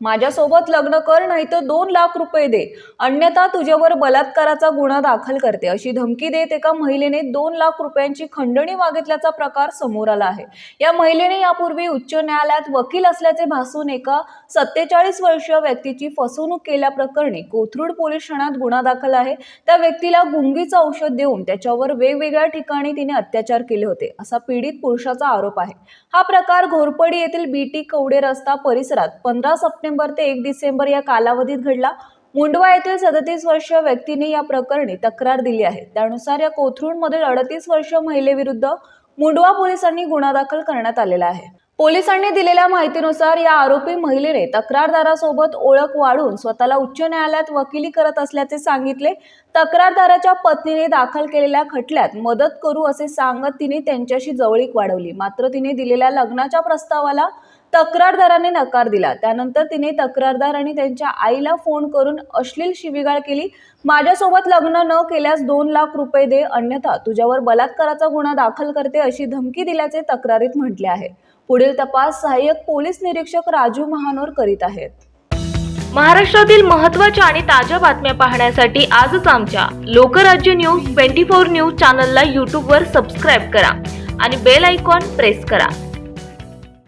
माझ्यासोबत लग्न कर नाही तर दोन लाख रुपये दे. अन्यथा तुझ्यावर बलात्काराचा गुन्हा दाखल करते. अशी धमकी देत एका महिलेने दोन लाख रुपयांची खंडणी मागितल्याचा प्रकार समोर आला आहे. या महिलेने यापूर्वी उच्च न्यायालयात वकील असल्याचे भासून एका सत्तेचाळीस वर्षीय व्यक्तीची फसवणूक केल्याप्रकरणी कोथरूड पोलीस ठाण्यात गुन्हा दाखल आहे. त्या व्यक्तीला गुंगीचं औषध देऊन त्याच्यावर वेगवेगळ्या ठिकाणी तिने अत्याचार केले होते असा पीडित पुरुषाचा आरोप आहे. हा प्रकार घोरपडी येथील बीटी कवडे रस्ता परिसरात पंधरा सप्टेंबर ते एक डिसेंबर या कालावधीत घडला. मुंडवा येथील सदतीस वर्ष व्यक्तीने या प्रकरणी तक्रार दिली आहे. त्यानुसार या कोथरूडमधील अडतीस वर्ष महिलेविरुद्ध मुंडवा पोलिसांनी गुन्हा दाखल करण्यात आलेला आहे. पोलिसांनी दिलेल्या माहितीनुसार या आरोपी महिलेने तक्रारदारासोबत ओळख वाढून स्वतःला उच्च न्यायालयात वकिली करत असल्याचे सांगितले. तक्रारदाराच्या पत्नीने दाखल केलेल्या खटल्यात मदत करू असे सांगत तिने त्यांच्याशी जवळीक वाढवली. मात्र तिने दिलेल्या लग्नाच्या प्रस्तावाला तक्रारदाराने नकार दिला. त्यानंतर तिने तक्रारदार आणि त्यांच्या आईला फोन करून अश्लील शिवीगाळ केली. माझ्यासोबत लग्न न केल्यास दोन लाख रुपये दे अन्यथा तुझ्यावर बलात्काराचा गुन्हा दाखल करते अशी धमकी दिल्याचे तक्रारीत म्हटले आहे. पुढील तपास सहाय्यक पोलीस निरीक्षक राजू महानोर करीत आहेत. महाराष्ट्रातील महत्त्वाच्या आणि ताज्या बातम्या पाहण्यासाठी आजच आमच्या Lokrajya news twenty four news चॅनलला यूट्यूबवर सबस्क्राईब करा आणि बेल आयकॉन प्रेस करा.